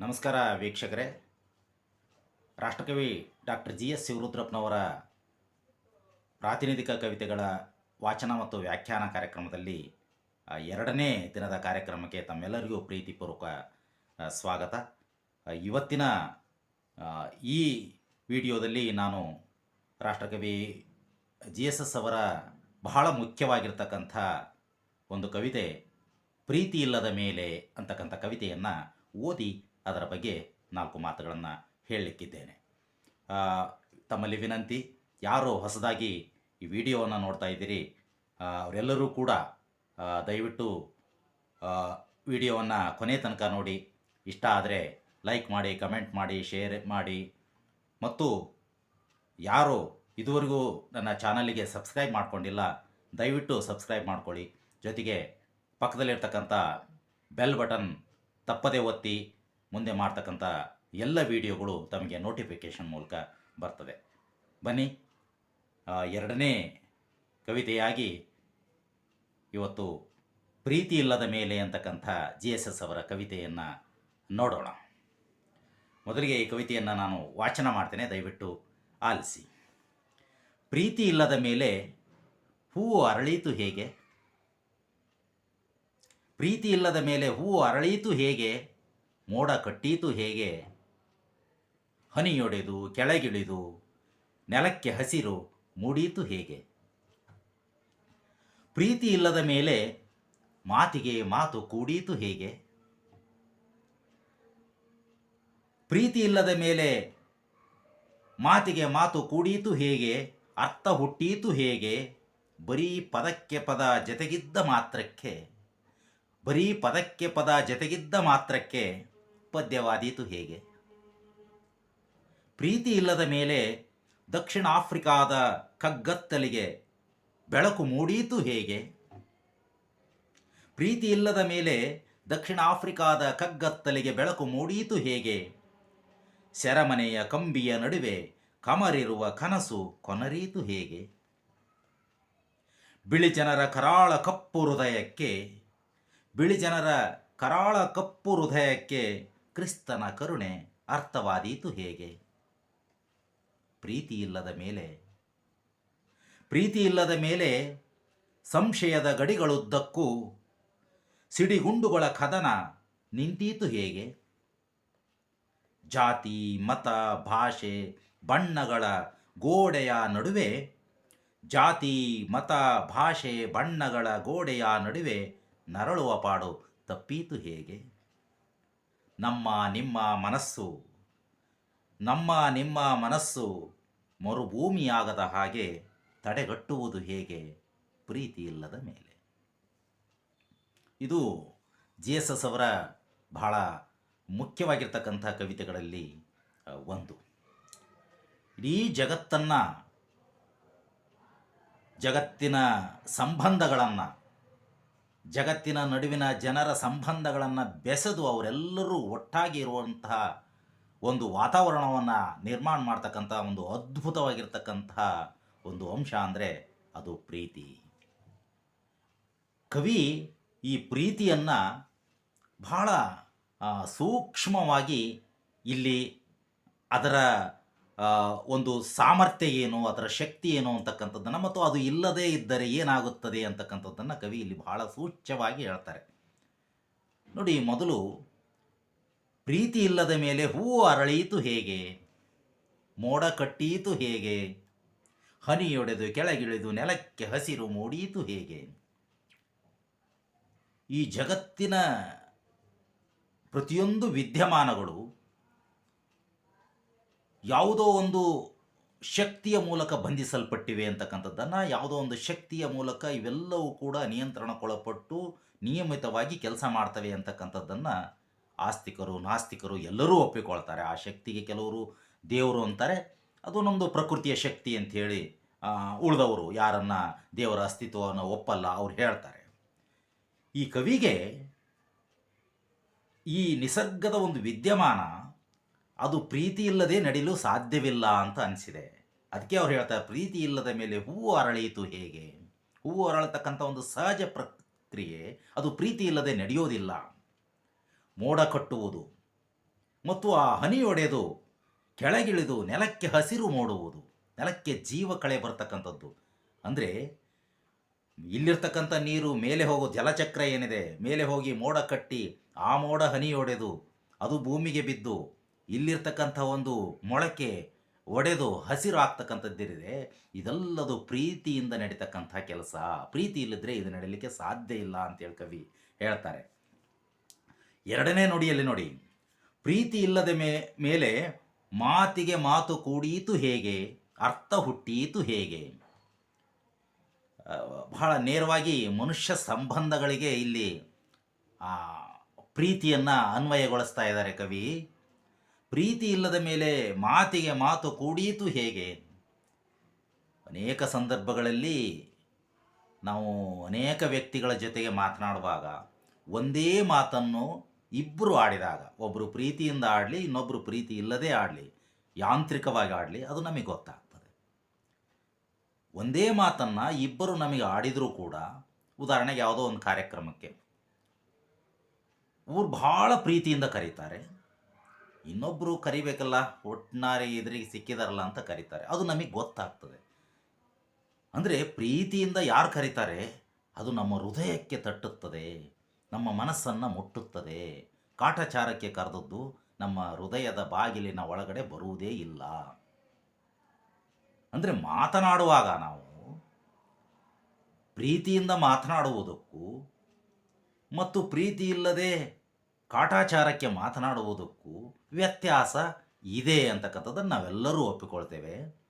ನಮಸ್ಕಾರ ವೀಕ್ಷಕರೇ. ರಾಷ್ಟ್ರಕವಿ ಡಾಕ್ಟರ್ ಜಿ ಎಸ್ ಶಿವರುದ್ರಪ್ಪನವರ ಪ್ರಾತಿನಿಧಿಕ ಕವಿತೆಗಳ ವಾಚನ ಮತ್ತು ವ್ಯಾಖ್ಯಾನ ಕಾರ್ಯಕ್ರಮದಲ್ಲಿ ಎರಡನೇ ದಿನದ ಕಾರ್ಯಕ್ರಮಕ್ಕೆ ತಮ್ಮೆಲ್ಲರಿಗೂ ಪ್ರೀತಿಪೂರ್ವಕ ಸ್ವಾಗತ. ಇವತ್ತಿನ ಈ ವಿಡಿಯೋದಲ್ಲಿ ನಾನು ರಾಷ್ಟ್ರಕವಿ ಜಿ ಎಸ್ ಎಸ್ ಅವರ ಬಹಳ ಮುಖ್ಯವಾಗಿರ್ತಕ್ಕಂಥ ಒಂದು ಕವಿತೆ, ಪ್ರೀತಿ ಇಲ್ಲದ ಮೇಲೆ ಅಂತಕ್ಕಂಥ ಕವಿತೆಯನ್ನು ಓದಿ ಅದರ ಬಗ್ಗೆ ನಾಲ್ಕು ಮಾತುಗಳನ್ನು ಹೇಳಲಿಕ್ಕಿದ್ದೇನೆ. ತಮ್ಮಲ್ಲಿ ವಿನಂತಿ, ಯಾರು ಹೊಸದಾಗಿ ಈ ವಿಡಿಯೋವನ್ನು ನೋಡ್ತಾ ಇದ್ದೀರಿ ಅವರೆಲ್ಲರೂ ಕೂಡ ದಯವಿಟ್ಟು ವಿಡಿಯೋವನ್ನು ಕೊನೆ ತನಕ ನೋಡಿ. ಇಷ್ಟ ಆದರೆ ಲೈಕ್ ಮಾಡಿ, ಕಮೆಂಟ್ ಮಾಡಿ, ಶೇರ್ ಮಾಡಿ. ಮತ್ತು ಯಾರು ಇದುವರೆಗೂ ನನ್ನ ಚಾನಲಿಗೆ ಸಬ್ಸ್ಕ್ರೈಬ್ ಮಾಡಿಕೊಂಡಿಲ್ಲ, ದಯವಿಟ್ಟು ಸಬ್ಸ್ಕ್ರೈಬ್ ಮಾಡ್ಕೊಳ್ಳಿ. ಜೊತೆಗೆ ಪಕ್ಕದಲ್ಲಿರ್ತಕ್ಕಂಥ ಬೆಲ್ ಬಟನ್ ತಪ್ಪದೇ ಒತ್ತಿ ಮುಂದೆ ಮಾಡ್ತಕ್ಕಂಥ ಎಲ್ಲ ವಿಡಿಯೋಗಳು ತಮಗೆ ನೋಟಿಫಿಕೇಶನ್ ಮೂಲಕ ಬರ್ತದೆ. ಬನ್ನಿ ಎರಡನೇ ಕವಿತೆಯಾಗಿ ಇವತ್ತು ಪ್ರೀತಿ ಇಲ್ಲದ ಮೇಲೆ ಅಂತಕ್ಕಂಥ ಜಿ ಎಸ್ ಎಸ್ ಅವರ ಕವಿತೆಯನ್ನು ನೋಡೋಣ. ಮೊದಲಿಗೆ ಈ ಕವಿತೆಯನ್ನು ನಾನು ವಾಚನ ಮಾಡ್ತೇನೆ, ದಯವಿಟ್ಟು ಆಲಿಸಿ. ಪ್ರೀತಿ ಇಲ್ಲದ ಮೇಲೆ ಹೂವು ಅರಳೀತು ಹೇಗೆ? ಪ್ರೀತಿ ಇಲ್ಲದ ಮೇಲೆ ಹೂವು ಅರಳೀತು ಹೇಗೆ? ಮೋಡ ಕಟ್ಟೀತು ಹೇಗೆ? ಹನಿಯೊಡೆದು, ಕೆಳಗಿಳಿದು, ನೆಲಕ್ಕೆ ಹಸಿರು, ಮೂಡೀತು ಹೇಗೆ? ಪ್ರೀತಿ ಇಲ್ಲದ ಮೇಲೆ ಮಾತಿಗೆ ಮಾತು ಕೂಡೀತು ಹೇಗೆ? ಪ್ರೀತಿ ಇಲ್ಲದ ಮೇಲೆ ಮಾತಿಗೆ ಮಾತು ಕೂಡೀತು ಹೇಗೆ? ಅರ್ಥ ಹುಟ್ಟೀತು ಹೇಗೆ? ಬರೀ ಪದಕ್ಕೆ ಪದ ಜತೆಗಿದ್ದ ಮಾತ್ರಕ್ಕೆ, ಬರೀ ಪದಕ್ಕೆ ಪದ ಜತೆಗಿದ್ದ ಮಾತ್ರಕ್ಕೆ ಪದ್ಯವಾದೀತು ಹೇಗೆ? ಪ್ರೀತಿ ಇಲ್ಲದ ಮೇಲೆ ದಕ್ಷಿಣ ಆಫ್ರಿಕಾದ ಕಗ್ಗತ್ತಲಿಗೆ ಬೆಳಕು ಮೂಡೀತು ಹೇಗೆ? ಪ್ರೀತಿ ಇಲ್ಲದ ಮೇಲೆ ದಕ್ಷಿಣ ಆಫ್ರಿಕಾದ ಕಗ್ಗತ್ತಲಿಗೆ ಬೆಳಕು ಮೂಡೀತು ಹೇಗೆ? ಸೆರಮನೆಯ ಕಂಬಿಯ ನಡುವೆ ಕಮರಿರುವ ಕನಸು ಕೊನರೀತು ಹೇಗೆ? ಬಿಳಿ ಜನರ ಕರಾಳ ಕಪ್ಪು ಹೃದಯಕ್ಕೆ, ಬಿಳಿ ಜನರ ಕರಾಳ ಕಪ್ಪು ಹೃದಯಕ್ಕೆ ಕ್ರಿಸ್ತನ ಕರುಣೆ ಅರ್ಥವಾದೀತು ಹೇಗೆ? ಪ್ರೀತಿ ಇಲ್ಲದ ಮೇಲೆ. ಪ್ರೀತಿ ಇಲ್ಲದ ಮೇಲೆ ಸಂಶಯದ ಗಡಿಗಳುದ್ದಕ್ಕೂ ಸಿಡಿಗುಂಡುಗಳ ಕದನ ನಿಂತೀತು ಹೇಗೆ? ಜಾತಿ, ಮತ, ಭಾಷೆ, ಬಣ್ಣಗಳ ಗೋಡೆಯ ನಡುವೆ, ಜಾತಿ, ಮತ, ಭಾಷೆ, ಬಣ್ಣಗಳ ಗೋಡೆಯ ನಡುವೆ ನರಳುವ ಪಾಡು ತಪ್ಪೀತು ಹೇಗೆ? ನಮ್ಮ ನಿಮ್ಮ ಮನಸ್ಸು. ನಮ್ಮ ನಿಮ್ಮ ಮನಸ್ಸು ಮರುಭೂಮಿಯಾಗದ ಹಾಗೆ ತಡೆಗಟ್ಟುವುದು ಹೇಗೆ? ಪ್ರೀತಿ ಇಲ್ಲದ ಮೇಲೆ. ಇದು ಜಿ ಎಸ್ ಎಸ್ ಅವರ ಬಹಳ ಮುಖ್ಯವಾಗಿರ್ತಕ್ಕಂಥ ಕವಿತೆಗಳಲ್ಲಿ ಒಂದು. ಇಡೀ ಜಗತ್ತನ್ನು, ಜಗತ್ತಿನ ಸಂಬಂಧಗಳನ್ನು ಜಗತ್ತಿನ ನಡುವಿನ ಜನರ ಸಂಬಂಧಗಳನ್ನು ಬೆಸೆದು ಅವರೆಲ್ಲರೂ ಒಟ್ಟಾಗಿ ಇರುವಂತಹ ಒಂದು ವಾತಾವರಣವನ್ನು ನಿರ್ಮಾಣ ಮಾಡ್ತಕ್ಕಂಥ ಒಂದು ಅದ್ಭುತವಾಗಿರ್ತಕ್ಕಂತಹ ಒಂದು ಅಂಶ ಅಂದರೆ ಅದು ಪ್ರೀತಿ. ಕವಿ ಈ ಪ್ರೀತಿಯನ್ನು ಬಹಳ ಸೂಕ್ಷ್ಮವಾಗಿ ಇಲ್ಲಿ ಅದರ ಒಂದು ಸಾಮರ್ಥ್ಯ ಏನು, ಅದರ ಶಕ್ತಿ ಏನು ಅಂತಕ್ಕಂಥದ್ದನ್ನು, ಮತ್ತು ಅದು ಇಲ್ಲದೇ ಇದ್ದರೆ ಏನಾಗುತ್ತದೆ ಅಂತಕ್ಕಂಥದ್ದನ್ನು ಕವಿ ಇಲ್ಲಿ ಬಹಳ ಸೂಚ್ಯವಾಗಿ ಹೇಳ್ತಾರೆ. ನೋಡಿ, ಮೊದಲು ಪ್ರೀತಿ ಇಲ್ಲದ ಮೇಲೆ ಹೂ ಅರಳೀತು ಹೇಗೆ, ಮೋಡ ಕಟ್ಟೀತು ಹೇಗೆ ಹನಿಯೊಡೆದು ಕೆಳಗಿಳಿದು ನೆಲಕ್ಕೆ ಹಸಿರು ಮೂಡೀತು ಹೇಗೆ. ಈ ಜಗತ್ತಿನ ಪ್ರತಿಯೊಂದು ವಿದ್ಯಮಾನಗಳು ಯಾವುದೋ ಒಂದು ಶಕ್ತಿಯ ಮೂಲಕ ಬಂಧಿಸಲ್ಪಟ್ಟಿವೆ ಅಂತಕ್ಕಂಥದ್ದನ್ನು, ಯಾವುದೋ ಒಂದು ಶಕ್ತಿಯ ಮೂಲಕ ಇವೆಲ್ಲವೂ ಕೂಡ ನಿಯಂತ್ರಣಕ್ಕೊಳಪಟ್ಟು ನಿಯಮಿತವಾಗಿ ಕೆಲಸ ಮಾಡ್ತವೆ ಅಂತಕ್ಕಂಥದ್ದನ್ನು ಆಸ್ತಿಕರು, ನಾಸ್ತಿಕರು ಎಲ್ಲರೂ ಒಪ್ಪಿಕೊಳ್ತಾರೆ. ಆ ಶಕ್ತಿಗೆ ಕೆಲವರು ದೇವರು ಅಂತಾರೆ. ಅದು ನಮ್ಮದು ಪ್ರಕೃತಿಯ ಶಕ್ತಿ ಅಂಥೇಳಿ ಉಳಿದವರು. ಯಾರನ್ನ ದೇವರ ಅಸ್ತಿತ್ವವನ್ನು ಒಪ್ಪಲ್ಲ, ಅವ್ರು ಹೇಳ್ತಾರೆ. ಈ ಕವಿಗೆ ಈ ನಿಸರ್ಗದ ಒಂದು ವಿದ್ಯಮಾನ ಅದು ಪ್ರೀತಿ ಇಲ್ಲದೆ ನಡೆಯಲು ಸಾಧ್ಯವಿಲ್ಲ ಅಂತ ಅನಿಸಿದೆ. ಅದಕ್ಕೆ ಅವ್ರು ಹೇಳ್ತಾರೆ, ಪ್ರೀತಿ ಇಲ್ಲದ ಮೇಲೆ ಹೂವು ಅರಳೀತು ಹೇಗೆ? ಹೂವು ಅರಳತಕ್ಕಂಥ ಒಂದು ಸಹಜ ಪ್ರಕ್ರಿಯೆ, ಅದು ಪ್ರೀತಿ ಇಲ್ಲದೆ ನಡೆಯೋದಿಲ್ಲ. ಮೋಡ ಕಟ್ಟುವುದು, ಮತ್ತು ಆ ಹನಿ ಒಡೆದು ಕೆಳಗಿಳಿದು ನೆಲಕ್ಕೆ ಹಸಿರು ಮೂಡುವುದು, ನೆಲಕ್ಕೆ ಜೀವ ಕಳೆ ಬರ್ತಕ್ಕಂಥದ್ದು. ಅಂದರೆ, ಇಲ್ಲಿರ್ತಕ್ಕಂಥ ನೀರು ಮೇಲೆ ಹೋಗೋ ಜಲಚಕ್ರ ಏನಿದೆ? ಮೇಲೆ ಹೋಗಿ ಮೋಡ ಕಟ್ಟಿ ಆ ಮೋಡ ಹನಿ ಒಡೆದು ಅದು ಭೂಮಿಗೆ ಬಿದ್ದು ಇಲ್ಲಿರ್ತಕ್ಕಂಥ ಒಂದು ಮೊಳಕೆ ಒಡೆದು ಹಸಿರು ಆಗ್ತಕ್ಕಂಥದ್ದಿದೆ. ಇದೆಲ್ಲದು ಪ್ರೀತಿಯಿಂದ ನಡೀತಕ್ಕಂಥ ಕೆಲಸ. ಪ್ರೀತಿ ಇಲ್ಲದ್ರೆ ಇದು ನಡೀಲಿಕ್ಕೆ ಸಾಧ್ಯ ಇಲ್ಲ ಅಂತೇಳಿ ಕವಿ ಹೇಳ್ತಾರೆ. ಎರಡನೇ ನುಡಿಯಲ್ಲಿ ನೋಡಿ, ಪ್ರೀತಿ ಇಲ್ಲದ ಮೇ, ಮೇಲೆ ಮಾತಿಗೆ ಮಾತು ಕೂಡೀತು ಹೇಗೆ, ಅರ್ಥ ಹುಟ್ಟೀತು ಹೇಗೆ? ಬಹಳ ನೇರವಾಗಿ ಮನುಷ್ಯ ಸಂಬಂಧಗಳಿಗೆ ಇಲ್ಲಿ ಪ್ರೀತಿಯನ್ನು ಅನ್ವಯಗೊಳಿಸ್ತಾ ಇದ್ದಾರೆ ಕವಿ. ಪ್ರೀತಿ ಇಲ್ಲದ ಮೇಲೆ ಮಾತಿಗೆ ಮಾತು ಕೂಡೀತು ಹೇಗೆ? ಅನೇಕ ಸಂದರ್ಭಗಳಲ್ಲಿ ನಾವು ಅನೇಕ ವ್ಯಕ್ತಿಗಳ ಜೊತೆಗೆ ಮಾತನಾಡುವಾಗ ಒಂದೇ ಮಾತನ್ನು ಇಬ್ಬರು ಆಡಿದಾಗ ಒಬ್ಬರು ಪ್ರೀತಿಯಿಂದ ಆಡಲಿ ಇನ್ನೊಬ್ಬರು ಪ್ರೀತಿ ಇಲ್ಲದೆ ಆಡಲಿ, ಯಾಂತ್ರಿಕವಾಗಿ ಆಡಲಿ, ಅದು ನಮಗೆ ಗೊತ್ತಾಗ್ತದೆ. ಒಂದೇ ಮಾತನ್ನು ಇಬ್ಬರು ನಮಗೆ ಆಡಿದರೂ ಕೂಡ, ಉದಾಹರಣೆಗೆ ಯಾವುದೋ ಒಂದು ಕಾರ್ಯಕ್ರಮಕ್ಕೆ, ಊರು ಭಾಳ ಪ್ರೀತಿಯಿಂದ ಕರೀತಾರೆ. ಇನ್ನೊಬ್ಬರು ಕರಿಬೇಕಲ್ಲ, ಒಟ್ನಾರಿ ಎದುರಿಗೆ ಸಿಕ್ಕಿದಾರಲ್ಲ ಅಂತ ಕರೀತಾರೆ. ಅದು ನಮಗೆ ಗೊತ್ತಾಗ್ತದೆ. ಅಂದರೆ ಪ್ರೀತಿಯಿಂದ ಯಾರು ಕರೀತಾರೆ? ಅದು ನಮ್ಮ ಹೃದಯಕ್ಕೆ ತಟ್ಟುತ್ತದೆ, ನಮ್ಮ ಮನಸ್ಸನ್ನು ಮುಟ್ಟುತ್ತದೆ. ಕಾಟಾಚಾರಕ್ಕೆ ಕರೆದದ್ದು ನಮ್ಮ ಹೃದಯದ ಬಾಗಿಲಿನ ಒಳಗಡೆ ಬರುವುದೇ ಇಲ್ಲ. ಅಂದರೆ ಮಾತನಾಡುವಾಗ ನಾವು ಪ್ರೀತಿಯಿಂದ ಮಾತನಾಡುವುದಕ್ಕೂ ಮತ್ತು ಪ್ರೀತಿ ಇಲ್ಲದೆ ಕಾಟಾಚಾರಕ್ಕೆ ಮಾತನಾಡುವುದಕ್ಕೂ ವ್ಯತ್ಯಾಸ ಇದೆ ಅಂತಕ್ಕಂಥದ್ದನ್ನು ನಾವೆಲ್ಲರೂ ಒಪ್ಪಿಕೊಳ್ತೇವೆ.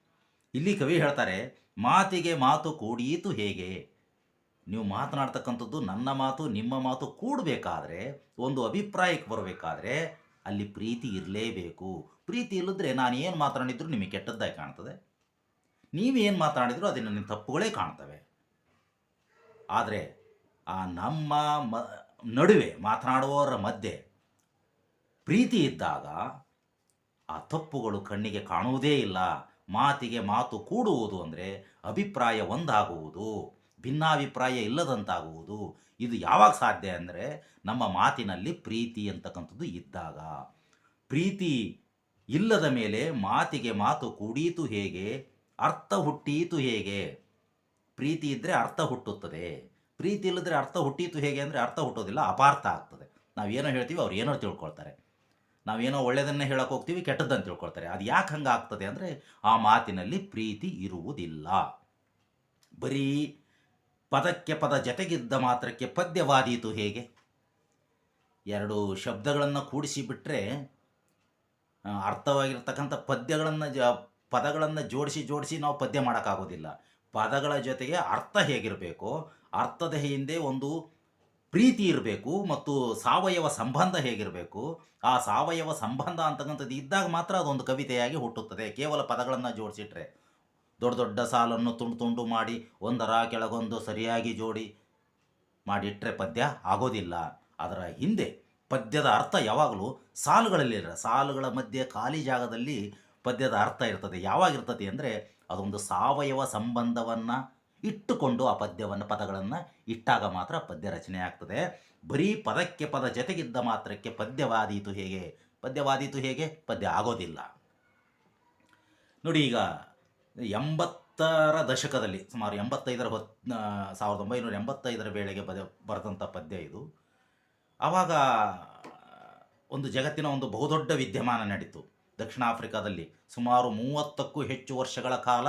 ಇಲ್ಲಿ ಕವಿ ಹೇಳ್ತಾರೆ, ಮಾತಿಗೆ ಮಾತು ಕೂಡಿಯಿತು ಹೇಗೆ? ನೀವು ಮಾತನಾಡ್ತಕ್ಕಂಥದ್ದು ನನ್ನ ಮಾತು, ನಿಮ್ಮ ಮಾತು ಕೂಡಬೇಕಾದ್ರೆ, ಒಂದು ಅಭಿಪ್ರಾಯಕ್ಕೆ ಬರಬೇಕಾದ್ರೆ ಅಲ್ಲಿ ಪ್ರೀತಿ ಇರಲೇಬೇಕು. ಪ್ರೀತಿ ಇಲ್ಲದ್ರೆ ನಾನು ಏನು ಮಾತನಾಡಿದ್ರು ನಿಮಗೆ ಕೆಟ್ಟದ್ದಾಗಿ ಕಾಣ್ತದೆ. ನೀವೇನು ಮಾತನಾಡಿದ್ರು ಅದನ್ನು ನಿಮ್ಮ ತಪ್ಪುಗಳೇ ಕಾಣ್ತವೆ. ಆದರೆ ಆ ನಮ್ಮ ಮ, ನಡುವೆ ಮಾತನಾಡುವವರ ಮಧ್ಯೆ ಪ್ರೀತಿ ಇದ್ದಾಗ ಆ ತಪ್ಪುಗಳು ಕಣ್ಣಿಗೆ ಕಾಣುವುದೇ ಇಲ್ಲ, ಮಾತಿಗೆ ಮಾತು ಕೂಡುವುದು ಅಂದರೆ ಅಭಿಪ್ರಾಯ ಒಂದಾಗುವುದು, ಭಿನ್ನಾಭಿಪ್ರಾಯ ಇಲ್ಲದಂತಾಗುವುದು. ಇದು ಯಾವಾಗ ಸಾಧ್ಯ ಅಂದರೆ ನಮ್ಮ ಮಾತಿನಲ್ಲಿ ಪ್ರೀತಿ ಅಂತಕ್ಕಂಥದ್ದು ಇದ್ದಾಗ. ಪ್ರೀತಿ ಇಲ್ಲದ ಮೇಲೆ ಮಾತಿಗೆ ಮಾತು ಕೂಡೀತು ಹೇಗೆ, ಅರ್ಥ ಹುಟ್ಟೀತು ಹೇಗೆ? ಪ್ರೀತಿ ಇದ್ದರೆ ಅರ್ಥ ಹುಟ್ಟುತ್ತದೆ. ಪ್ರೀತಿ ಇಲ್ಲದ್ರೆ ಅರ್ಥ ಹುಟ್ಟೀತು ಹೇಗೆ ಅಂದರೆ ಅರ್ಥ ಹುಟ್ಟೋದಿಲ್ಲ, ಅಪಾರ್ಥ ಆಗ್ತದೆ. ನಾವು ನಾವೇನೋ ಹೇಳ್ತೀವಿ ಅವ್ರು ಏನೋ ತಿಳ್ಕೊಳ್ತಾರೆ. ನಾವೇನೋ ಒಳ್ಳೆಯದನ್ನೇ ಹೇಳಕ್ಕೆ ಹೋಗ್ತೀವಿ ಕೆಟ್ಟದ್ದಂತ ತಿಳ್ಕೊಳ್ತಾರೆ. ಅದು ಯಾಕೆ ಹಂಗೆ ಆಗ್ತದೆ ಅಂದರೆ ಆ ಮಾತಿನಲ್ಲಿ ಪ್ರೀತಿ ಇರುವುದಿಲ್ಲ. ಬರೀ ಪದಕ್ಕೆ ಪದ ಜತೆಗಿದ್ದ ಮಾತ್ರಕ್ಕೆ ಪದ್ಯವಾದೀತು ಹೇಗೆ? ಎರಡು ಶಬ್ದಗಳನ್ನು ಕೂಡಿಸಿ ಬಿಟ್ಟರೆ ಅರ್ಥವಾಗಿರ್ತಕ್ಕಂಥ ಪದ್ಯಗಳನ್ನು ಜ, ಪದಗಳನ್ನು ಜೋಡಿಸಿ ಜೋಡಿಸಿ ನಾವು ಪದ್ಯ ಮಾಡೋಕ್ಕಾಗೋದಿಲ್ಲ. ಪದಗಳ ಜೊತೆಗೆ ಅರ್ಥ ಹೇಗಿರಬೇಕು, ಅರ್ಥದ ಹಿಂದೆ ಒಂದು ಪ್ರೀತಿ ಇರಬೇಕು ಮತ್ತು ಸಾವಯವ ಸಂಬಂಧ ಹೇಗಿರಬೇಕು, ಆ ಸಾವಯವ ಸಂಬಂಧ ಅಂತಕ್ಕಂಥದ್ದು ಇದ್ದಾಗ ಮಾತ್ರ ಅದೊಂದು ಕವಿತೆಯಾಗಿ ಹುಟ್ಟುತ್ತದೆ. ಕೇವಲ ಪದಗಳನ್ನು ಜೋಡಿಸಿಟ್ರೆ ದೊಡ್ಡ ದೊಡ್ಡ ಸಾಲನ್ನು ತುಂಡು ತುಂಡು ಮಾಡಿ ಒಂದರ ಕೆಳಗೊಂದು ಸರಿಯಾಗಿ ಜೋಡಿ ಮಾಡಿಟ್ಟರೆ ಪದ್ಯ ಆಗೋದಿಲ್ಲ. ಅದರ ಹಿಂದೆ ಪದ್ಯದ ಅರ್ಥ ಯಾವಾಗಲೂ ಸಾಲುಗಳಲ್ಲಿ ಇರ ಸಾಲುಗಳ ಮಧ್ಯೆ ಖಾಲಿ ಜಾಗದಲ್ಲಿ ಪದ್ಯದ ಅರ್ಥ ಇರ್ತದೆ. ಯಾವಾಗಿರ್ತದೆ ಅಂದರೆ ಅದೊಂದು ಸಾವಯವ ಸಂಬಂಧವನ್ನು ಇಟ್ಟುಕೊಂಡು ಆ ಪದ್ಯವನ್ನು, ಪದಗಳನ್ನು ಇಟ್ಟಾಗ ಮಾತ್ರ ಪದ್ಯ ರಚನೆ ಆಗ್ತದೆ. ಬರೀ ಪದಕ್ಕೆ ಪದ ಜೊತೆಗಿದ್ದ ಮಾತ್ರಕ್ಕೆ ಪದ್ಯವಾದೀತು ಹೇಗೆ? ಪದ್ಯವಾದೀತು ಹೇಗೆ? ಪದ್ಯ ಆಗೋದಿಲ್ಲ. ನೋಡಿ ಈಗ ಎಂಬತ್ತರ ದಶಕದಲ್ಲಿ, ಸುಮಾರು ಎಂಬತ್ತೈದರ ಹೊತ್ ಸಾವಿರದ ಒಂಬೈನೂರ ಎಂಬತ್ತೈದರ ವೇಳೆಗೆ ಬದ ಬರೆದಂಥ ಪದ್ಯ ಇದು. ಆವಾಗ ಒಂದು ಜಗತ್ತಿನ ಒಂದು ಬಹುದೊಡ್ಡ ವಿದ್ಯಮಾನ ನಡೀತು. ದಕ್ಷಿಣ ಆಫ್ರಿಕಾದಲ್ಲಿ ಸುಮಾರು ಮೂವತ್ತಕ್ಕೂ ಹೆಚ್ಚು ವರ್ಷಗಳ ಕಾಲ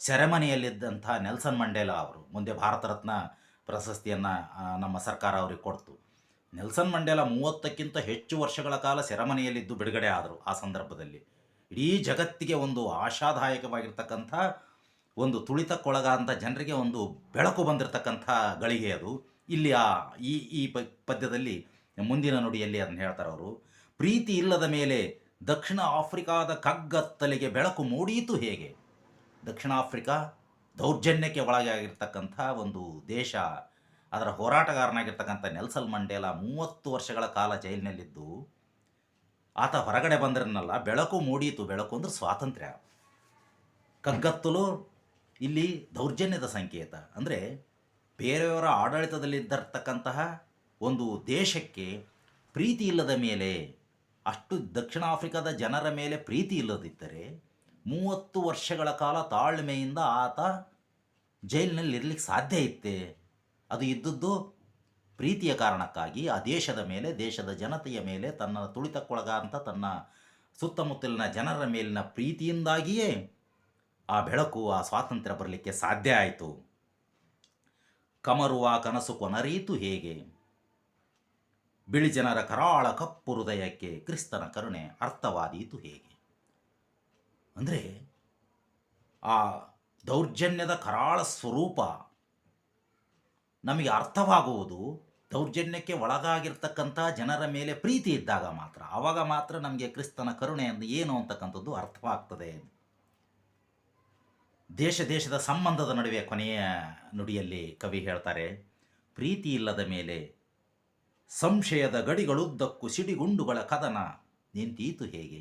ಸೆರೆಮನೆಯಲ್ಲಿದ್ದಂಥ ನೆಲ್ಸನ್ ಮಂಡೇಲಾ ಅವರು ಮುಂದೆ ಭಾರತ ರತ್ನ ಪ್ರಶಸ್ತಿಯನ್ನು ನಮ್ಮ ಸರ್ಕಾರ ಅವರಿಗೆ ಕೊಡ್ತು. ನೆಲ್ಸನ್ ಮಂಡೇಲಾ ಮೂವತ್ತಕ್ಕಿಂತ ಹೆಚ್ಚು ವರ್ಷಗಳ ಕಾಲ ಸೆರೆಮನೆಯಲ್ಲಿದ್ದು ಬಿಡುಗಡೆ ಆದರು ಆ ಸಂದರ್ಭದಲ್ಲಿ. ಇಡೀ ಜಗತ್ತಿಗೆ ಒಂದು ಆಶಾದಾಯಕವಾಗಿರ್ತಕ್ಕಂಥ, ಒಂದು ತುಳಿತಕ್ಕೊಳಗಾದಂಥ, ಜನರಿಗೆ ಒಂದು ಬೆಳಕು ಬಂದಿರತಕ್ಕಂಥ ಗಳಿಗೆ ಅದು. ಇಲ್ಲಿ ಆ, ಈ ಈ ಪದ್ಯದಲ್ಲಿ, ಮುಂದಿನ ನುಡಿಯಲ್ಲಿ ಅದನ್ನು ಹೇಳ್ತಾರೆ ಅವರು. ಪ್ರೀತಿ ಇಲ್ಲದ ಮೇಲೆ ದಕ್ಷಿಣ ಆಫ್ರಿಕಾದ ಕಗ್ಗತ್ತಲೆಗೆ ಬೆಳಕು ಮೂಡೀತು ಹೇಗೆ? ದಕ್ಷಿಣ ಆಫ್ರಿಕಾ ದೌರ್ಜನ್ಯಕ್ಕೆ ಒಳಗಾಗಿರ್ತಕ್ಕಂಥ ಒಂದು ದೇಶ, ಅದರ ಹೋರಾಟಗಾರನಾಗಿರ್ತಕ್ಕಂಥ ನೆಲ್ಸಲ್ ಮಂಡೇಲಾ ಮೂವತ್ತು ವರ್ಷಗಳ ಕಾಲ ಜೈಲಿನಲ್ಲಿದ್ದು, ಆತ ಹೊರಗಡೆ ಬಂದ್ರನ್ನಲ್ಲ ಬೆಳಕು ಮೂಡಿಯಿತು. ಬೆಳಕು ಅಂದ್ರೆ ಸ್ವಾತಂತ್ರ್ಯ. ಕಗ್ಗತ್ತಲು ಇಲ್ಲಿ ದೌರ್ಜನ್ಯದ ಸಂಕೇತ. ಅಂದರೆ ಬೇರೆಯವರ ಆಡಳಿತದಲ್ಲಿದ್ದರ್ತಕ್ಕಂತಹ ಒಂದು ದೇಶಕ್ಕೆ ಪ್ರೀತಿ ಇಲ್ಲದ ಮೇಲೆ, ಅಷ್ಟು ದಕ್ಷಿಣ ಆಫ್ರಿಕಾದ ಜನರ ಮೇಲೆ ಪ್ರೀತಿ ಇಲ್ಲದಿದ್ದರೆ ಮೂವತ್ತು ವರ್ಷಗಳ ಕಾಲ ತಾಳ್ಮೆಯಿಂದ ಆತ ಜೈಲಿನಲ್ಲಿ ಇರಲಿಕ್ಕೆ ಸಾಧ್ಯ ಇತ್ತೆ. ಅದು ಇದ್ದದ್ದು ಪ್ರೀತಿಯ ಕಾರಣಕ್ಕಾಗಿ. ಆ ದೇಶದ ಮೇಲೆ, ದೇಶದ ಜನತೆಯ ಮೇಲೆ, ತನ್ನ ತುಳಿತಕ್ಕೊಳಗಾದಂಥ ತನ್ನ ಸುತ್ತಮುತ್ತಲಿನ ಜನರ ಮೇಲಿನ ಪ್ರೀತಿಯಿಂದಾಗಿಯೇ ಆ ಬೆಳಕು, ಆ ಸ್ವಾತಂತ್ರ್ಯ ಬರಲಿಕ್ಕೆ ಸಾಧ್ಯ ಆಯಿತು. ಕಮರುವ ಕನಸು ಕೊನರೀತು ಹೇಗೆ? ಬಿಳಿ ಜನರ ಕರಾಳ ಕಪ್ಪು ಹೃದಯಕ್ಕೆ ಕ್ರಿಸ್ತನ ಕರುಣೆ ಅರ್ಥವಾದೀತು ಹೇಗೆ? ಅಂದರೆ ಆ ದೌರ್ಜನ್ಯದ ಕರಾಳ ಸ್ವರೂಪ ನಮಗೆ ಅರ್ಥವಾಗುವುದು ದೌರ್ಜನ್ಯಕ್ಕೆ ಒಳಗಾಗಿರ್ತಕ್ಕಂಥ ಜನರ ಮೇಲೆ ಪ್ರೀತಿ ಇದ್ದಾಗ ಮಾತ್ರ. ಆವಾಗ ಮಾತ್ರ ನಮಗೆ ಕ್ರಿಸ್ತನ ಕರುಣೆ ಅಂದರೆ ಏನು ಅಂತಕ್ಕಂಥದ್ದು ಅರ್ಥವಾಗ್ತದೆ. ದೇಶ ದೇಶದ ಸಂಬಂಧದ ನಡುವೆ ಕೊನೆಯ ನುಡಿಯಲ್ಲಿ ಕವಿ ಹೇಳ್ತಾರೆ, ಪ್ರೀತಿ ಇಲ್ಲದ ಮೇಲೆ ಸಂಶಯದ ಗಡಿಗಳುದ್ದಕ್ಕೂ ಸಿಡಿಗುಂಡುಗಳ ಕದನ ನಿಂತೀತು ಹೇಗೆ?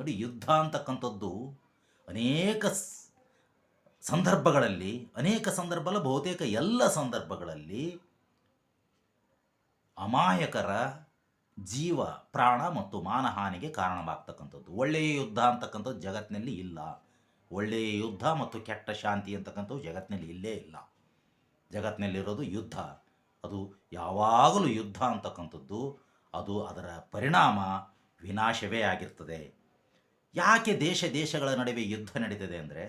ನೋಡಿ, ಯುದ್ಧ ಅಂತಕ್ಕಂಥದ್ದು ಅನೇಕ ಸಂದರ್ಭಗಳಲ್ಲಿ, ಅನೇಕ ಸಂದರ್ಭ ಅಲ್ಲ, ಬಹುತೇಕ ಎಲ್ಲ ಸಂದರ್ಭಗಳಲ್ಲಿ ಅಮಾಯಕರ ಜೀವ, ಪ್ರಾಣ ಮತ್ತು ಮಾನಹಾನಿಗೆ ಕಾರಣವಾಗ್ತಕ್ಕಂಥದ್ದು. ಒಳ್ಳೆಯ ಯುದ್ಧ ಅಂತಕ್ಕಂಥದ್ದು ಜಗತ್ತಿನಲ್ಲಿ ಇಲ್ಲ. ಒಳ್ಳೆಯ ಯುದ್ಧ ಮತ್ತು ಕೆಟ್ಟ ಶಾಂತಿ ಅಂತಕ್ಕಂಥದ್ದು ಜಗತ್ತಿನಲ್ಲಿ ಇಲ್ಲೇ ಇಲ್ಲ. ಜಗತ್ತಿನಲ್ಲಿರೋದು ಯುದ್ಧ. ಅದು ಯಾವಾಗಲೂ ಯುದ್ಧ ಅಂತಕ್ಕಂಥದ್ದು, ಅದು ಅದರ ಪರಿಣಾಮ ವಿನಾಶವೇ ಆಗಿರ್ತದೆ. ಯಾಕೆ ದೇಶ ದೇಶಗಳ ನಡುವೆ ಯುದ್ಧ ನಡೀತದೆ ಅಂದರೆ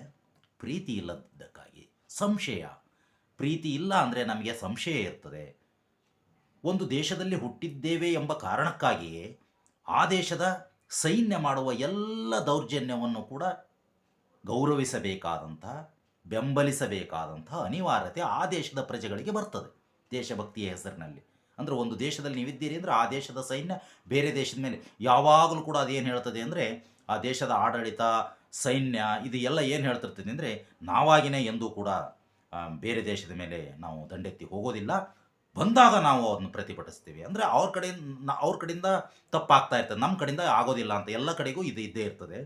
ಪ್ರೀತಿ ಇಲ್ಲದಕ್ಕಾಗಿ ಸಂಶಯ. ಪ್ರೀತಿ ಇಲ್ಲ ಅಂದರೆ ನಮಗೆ ಸಂಶಯ ಇರ್ತದೆ. ಒಂದು ದೇಶದಲ್ಲಿ ಹುಟ್ಟಿದ್ದೇವೆ ಎಂಬ ಕಾರಣಕ್ಕಾಗಿಯೇ ಆ ದೇಶದ ಸೈನ್ಯ ಮಾಡುವ ಎಲ್ಲ ದೌರ್ಜನ್ಯವನ್ನು ಕೂಡ ಗೌರವಿಸಬೇಕಾದಂಥ, ಬೆಂಬಲಿಸಬೇಕಾದಂಥ ಅನಿವಾರ್ಯತೆ ಆ ದೇಶದ ಪ್ರಜೆಗಳಿಗೆ ಬರ್ತದೆ. ದೇಶಭಕ್ತಿಯ ಹೆಸರಿನಲ್ಲಿ. ಅಂದರೆ ಒಂದು ದೇಶದಲ್ಲಿ ನೀವಿದ್ದೀರಿ ಅಂದರೆ ಆ ದೇಶದ ಸೈನ್ಯ ಬೇರೆ ದೇಶದ ಮೇಲೆ ಯಾವಾಗಲೂ ಕೂಡ ಅದೇನು ಹೇಳ್ತದೆ ಅಂದರೆ ಆ ದೇಶದ ಆಡಳಿತ, ಸೈನ್ಯ ಇದು ಎಲ್ಲ ಏನು ಹೇಳ್ತಿರ್ತೀನಿ ಅಂದರೆ ನಾವಾಗಿನೇ ಎಂದೂ ಕೂಡ ಬೇರೆ ದೇಶದ ಮೇಲೆ ನಾವು ದಂಡೆತ್ತಿ ಹೋಗೋದಿಲ್ಲ. ಬಂದಾಗ ನಾವು ಅದನ್ನು ಪ್ರತಿಭಟಿಸ್ತೀವಿ. ಅಂದರೆ ಅವ್ರ ಕಡೆಯಿಂದ ಅವ್ರ ಕಡೆಯಿಂದ ತಪ್ಪಾಗ್ತಾ ಇರ್ತದೆ. ನಮ್ಮ ಕಡೆಯಿಂದ ಆಗೋದಿಲ್ಲ ಅಂತ ಎಲ್ಲ ಕಡೆಗೂ ಇದು ಇದ್ದೇ ಇರ್ತದೆ.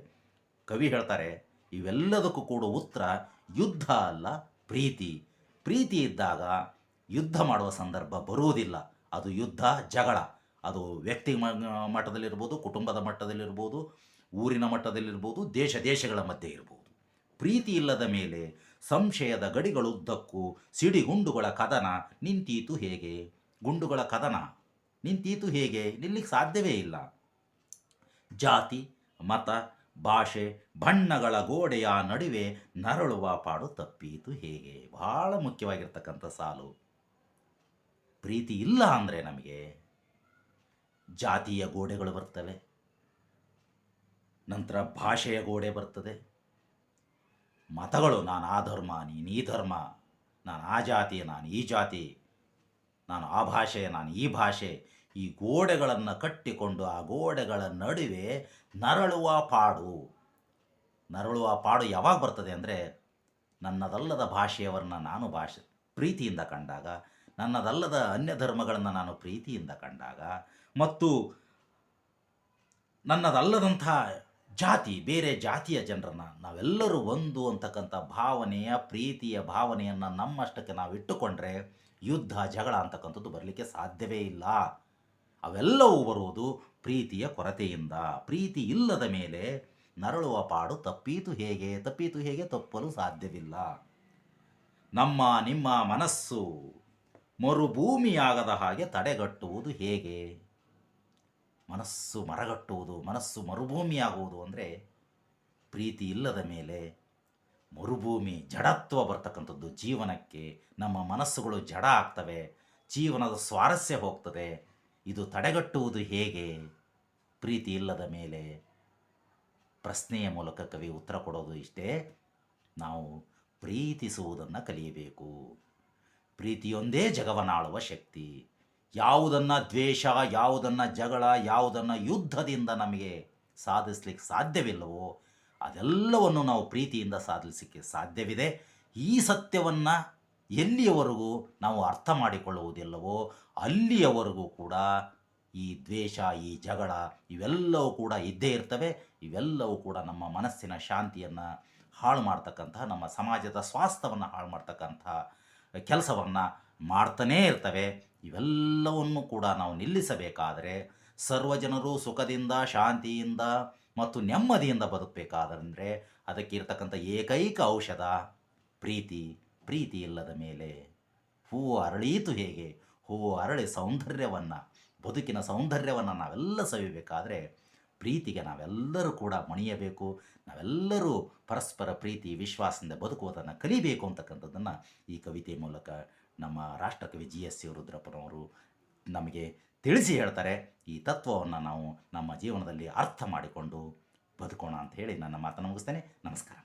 ಕವಿ ಹೇಳ್ತಾರೆ, ಇವೆಲ್ಲದಕ್ಕೂ ಕೂಡ ಉತ್ತರ ಯುದ್ಧ ಅಲ್ಲ, ಪ್ರೀತಿ. ಪ್ರೀತಿ ಇದ್ದಾಗ ಯುದ್ಧ ಮಾಡುವ ಸಂದರ್ಭ ಬರುವುದಿಲ್ಲ. ಅದು ಯುದ್ಧ ಜಗಳ. ಅದು ವ್ಯಕ್ತಿ ಮಟ್ಟದಲ್ಲಿರ್ಬೋದು, ಕುಟುಂಬದ ಮಟ್ಟದಲ್ಲಿರ್ಬೋದು ಊರಿನ ಮಟ್ಟದಲ್ಲಿರ್ಬೋದು, ದೇಶ, ದೇಶಗಳ ಮಧ್ಯೆ ಇರ್ಬೋದು. ಪ್ರೀತಿ ಇಲ್ಲದ ಮೇಲೆ ಸಂಶಯದ ಗಡಿಗಳುದ್ದಕ್ಕೂ ಸಿಡಿಗುಂಡುಗಳ ಕದನ ನಿಂತೀತು ಹೇಗೆ? ಗುಂಡುಗಳ ಕದನ ನಿಂತೀತು ಹೇಗೆ? ನಿಲ್ಲಿಕ್ಕೆ ಸಾಧ್ಯವೇ ಇಲ್ಲ. ಜಾತಿ, ಮತ, ಭಾಷೆ, ಬಣ್ಣಗಳ ಗೋಡೆಯ ನಡುವೆ ನರಳುವ ಪಾಡು ತಪ್ಪೀತು ಹೇಗೆ? ಬಹಳ ಮುಖ್ಯವಾಗಿರ್ತಕ್ಕಂಥ ಸಾಲು. ಪ್ರೀತಿ ಇಲ್ಲ ಅಂದರೆ ನಮಗೆ. ಜಾತಿಯ ಗೋಡೆಗಳು ಬರ್ತವೆ. ನಂತರ ಭಾಷೆಯ ಗೋಡೆ ಬರ್ತದೆ. ಮತಗಳು ನಾನು ಆ ಧರ್ಮ, ನೀನು ಈ ಧರ್ಮ, ನಾನು ಆ ಜಾತಿ, ನಾನು ಈ ಜಾತಿ, ನಾನು ಆ ಭಾಷೆ, ನಾನು ಈ ಭಾಷೆ, ಈ ಗೋಡೆಗಳನ್ನು ಕಟ್ಟಿಕೊಂಡು ಆ ಗೋಡೆಗಳ ನಡುವೆ ನರಳುವ ಪಾಡು. ನರಳುವ ಪಾಡು ಯಾವಾಗ ಬರ್ತದೆ ಅಂದರೆ ನನ್ನದಲ್ಲದ ಭಾಷೆಯವರನ್ನ ನಾನು ಭಾಷೆ, ಪ್ರೀತಿಯಿಂದ ಕಂಡಾಗ, ನನ್ನದಲ್ಲದ ಅನ್ಯ ಧರ್ಮಗಳನ್ನು ನಾನು ಪ್ರೀತಿಯಿಂದ ಕಂಡಾಗ, ಮತ್ತು ನನ್ನದಲ್ಲದಂಥ ಜಾತಿ, ಬೇರೆ ಜಾತಿಯ ಜನರನ್ನು ನಾವೆಲ್ಲರೂ ಒಂದು ಅಂತಕ್ಕಂಥ ಭಾವನೆಯ, ಪ್ರೀತಿಯ ಭಾವನೆಯನ್ನು ನಮ್ಮಷ್ಟಕ್ಕೆ ನಾವು ಇಟ್ಟುಕೊಂಡ್ರೆ ಯುದ್ಧ, ಜಗಳ ಅಂತಕ್ಕಂಥದ್ದು ಬರಲಿಕ್ಕೆ ಸಾಧ್ಯವೇ ಇಲ್ಲ. ಅವೆಲ್ಲವೂ ಬರುವುದು ಪ್ರೀತಿಯ ಕೊರತೆಯಿಂದ. ಪ್ರೀತಿ ಇಲ್ಲದ ಮೇಲೆ ನರಳುವ ಪಾಡು ತಪ್ಪೀತು ಹೇಗೆ ತಪ್ಪೀತು ಹೇಗೆ ತಪ್ಪಲು ಸಾಧ್ಯವಿಲ್ಲ. ನಮ್ಮ, ನಿಮ್ಮ ಮನಸ್ಸು ಮರುಭೂಮಿಯಾಗದ ಹಾಗೆ ತಡೆಗಟ್ಟುವುದು ಹೇಗೆ? ಮನಸ್ಸು ಮರಗಟ್ಟುವುದು, ಮನಸ್ಸು ಮರುಭೂಮಿಯಾಗುವುದು ಅಂದರೆ ಪ್ರೀತಿ ಇಲ್ಲದ ಮೇಲೆ ಮರುಭೂಮಿ ಜಡತ್ವ ಬರ್ತಕ್ಕಂಥದ್ದು. ಜೀವನಕ್ಕೆ ನಮ್ಮ ಮನಸ್ಸುಗಳು ಜಡ ಆಗ್ತವೆ, ಜೀವನದ ಸ್ವಾರಸ್ಯ ಹೋಗ್ತದೆ. ಇದು ತಡೆಗಟ್ಟುವುದು ಹೇಗೆ? ಪ್ರೀತಿ ಇಲ್ಲದ ಮೇಲೆ ಪ್ರಶ್ನೆಯ ಮೂಲಕ ಕವಿ ಉತ್ತರ ಕೊಡೋದು ಇಷ್ಟೇ. ನಾವು ಪ್ರೀತಿಸುವುದನ್ನು ಕಲಿಯಬೇಕು. ಪ್ರೀತಿಯೊಂದೇ ಜಗವನಾಳುವ ಶಕ್ತಿ. ಯಾವುದನ್ನು ದ್ವೇಷ, ಯಾವುದನ್ನು ಜಗಳ, ಯಾವುದನ್ನು ಯುದ್ಧದಿಂದ ನಮಗೆ ಸಾಧಿಸ್ಲಿಕ್ಕೆ ಸಾಧ್ಯವಿಲ್ಲವೋ ಅದೆಲ್ಲವನ್ನು ನಾವು ಪ್ರೀತಿಯಿಂದ ಸಾಧಿಸಲಿಕ್ಕೆ ಸಾಧ್ಯವಿದೆ. ಈ ಸತ್ಯವನ್ನು ಎಲ್ಲಿಯವರೆಗೂ ನಾವು ಅರ್ಥ ಮಾಡಿಕೊಳ್ಳುವುದಿಲ್ಲವೋ ಅಲ್ಲಿಯವರೆಗೂ ಕೂಡ ಈ ದ್ವೇಷ, ಈ ಜಗಳ ಇವೆಲ್ಲವೂ ಕೂಡ ಇದ್ದೇ ಇರ್ತವೆ. ಇವೆಲ್ಲವೂ ಕೂಡ ನಮ್ಮ ಮನಸ್ಸಿನ ಶಾಂತಿಯನ್ನು ಹಾಳು ಮಾಡ್ತಕ್ಕಂತಹ ನಮ್ಮ ಸಮಾಜದ ಸ್ವಾಸ್ಥ್ಯವನ್ನು ಹಾಳು ಮಾಡ್ತಕ್ಕಂಥ ಕೆಲಸವನ್ನು ಮಾಡ್ತಾನೇ ಇರ್ತವೆ. ಇವೆಲ್ಲವನ್ನು ಕೂಡ ನಾವು ನಿಲ್ಲಿಸಬೇಕಾದರೆ ಸರ್ವಜನರು ಸುಖದಿಂದ, ಶಾಂತಿಯಿಂದ ಮತ್ತು ನೆಮ್ಮದಿಯಿಂದ ಬದುಕಬೇಕಾದ್ರೆ ಅದಕ್ಕೆ ಇರತಕ್ಕಂಥ ಏಕೈಕ ಔಷಧ ಪ್ರೀತಿ. ಪ್ರೀತಿ ಇಲ್ಲದ ಮೇಲೆ ಹೂವು ಅರಳೀತು ಹೇಗೆ? ಹೂವು ಅರಳಿ ಸೌಂದರ್ಯವನ್ನು, ಬದುಕಿನ ಸೌಂದರ್ಯವನ್ನು ನಾವೆಲ್ಲ ಸವಿಬೇಕಾದರೆ ಪ್ರೀತಿಗೆ ನಾವೆಲ್ಲರೂ ಕೂಡ ಮಣಿಯಬೇಕು. ನಾವೆಲ್ಲರೂ ಪರಸ್ಪರ ಪ್ರೀತಿ, ವಿಶ್ವಾಸದಿಂದ ಬದುಕುವುದನ್ನು ಕಲಿಬೇಕು ಅಂತಕ್ಕಂಥದ್ದನ್ನು ಈ ಕವಿತೆ ಮೂಲಕ ನಮ್ಮ ರಾಷ್ಟ್ರಕವಿ ಜಿ ಎಸ್ ಸಿ ರುದ್ರಪ್ಪನವರು ನಮಗೆ ತಿಳಿಸಿ ಹೇಳ್ತಾರೆ ಈ ತತ್ವವನ್ನು ನಾವು ನಮ್ಮ ಜೀವನದಲ್ಲಿ ಅರ್ಥ ಮಾಡಿಕೊಂಡು ಬದುಕೋಣ ಅಂತ ಹೇಳಿ ನನ್ನ ಮಾತನ್ನು ಮುಗಿಸ್ತೇನೆ. ನಮಸ್ಕಾರ.